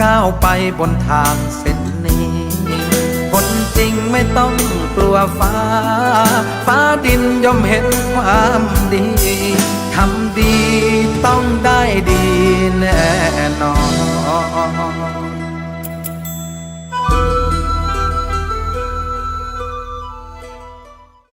ก้าวไปบนทางเส้นนี้ คนจริงไม่ต้องกลัวฟ้า ฟ้าดินย่อมเห็นความดี ทำดีต้องได้ดีแน่นอน